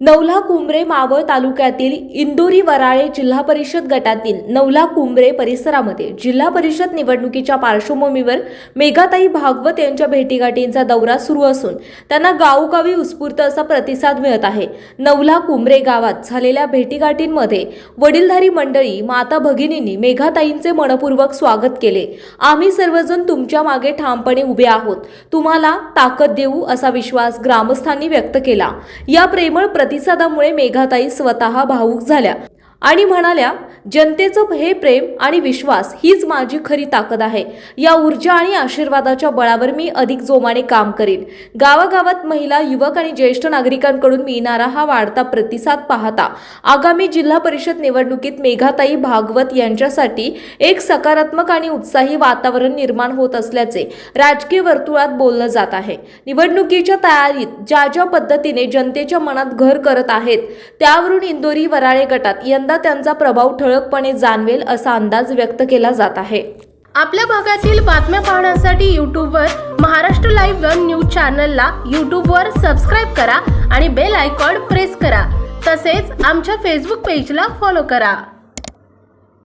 नवला कुंभरे मावळ तालुक्यातील इंदोरी वराळे जिल्हा परिषद गटातील नवला कुंभरे परिसरामध्ये जिल्हा परिषद निवडणुकीच्या पार्श्वभूमीवर मेघाताई भागवत यांच्या भेटीगाठींचा दौरा सुरू असून त्यांना गावोगावी उत्स्फूर्त असा प्रतिसाद मिळत आहे. नवला कुंभरे गावात झालेल्या भेटीगाठींमध्ये वडीलधारी मंडळी माता भगिनींनी मेघाताईंचे मनपूर्वक स्वागत केले. आम्ही सर्वजण तुमच्या मागे ठामपणे उभे आहोत. तुम्हाला ताकद देऊ असा विश्वास ग्रामस्थांनी व्यक्त केला. या प्रेमळ प्रतिसादामुळे मेघाताई स्वतः भावूक झाल्या. आणि म्हणाल्या जनतेचं हे प्रेम आणि विश्वास हीच माझी खरी ताकद आहे. या ऊर्जा आणि आशीर्वादाच्या बळावर मी अधिक जोमाने काम करेन. गावागावात महिला युवक आणि ज्येष्ठ नागरिकांकडून मिळणारा हा वाढता प्रतिसाद पाहता आगामी जिल्हा परिषद निवडणुकीत मेघाताई भागवत यांच्यासाठी एक सकारात्मक आणि उत्साही वातावरण निर्माण होत असल्याचे राजकीय वर्तुळात बोललं जात आहे. निवडणुकीच्या तयारीत ज्या ज्या पद्धतीने जनतेच्या मनात घर करत आहेत त्यावरून इंदोरी वराळे गटात यंदा त्यांचा प्रभाव ठळकपणे जाणवेल असा अंदाज व्यक्त केला जात आहे. आपल्या भागातील बातम्या पाहण्यासाठी यूट्यूबवर महाराष्ट्र लाईव्ह वन न्यूज चॅनलला यूट्यूबवर सबस्क्राईब करा आणि बेल आयकॉन प्रेस करा. तसेच आमच्या फेसबुक पेजला फॉलो करा.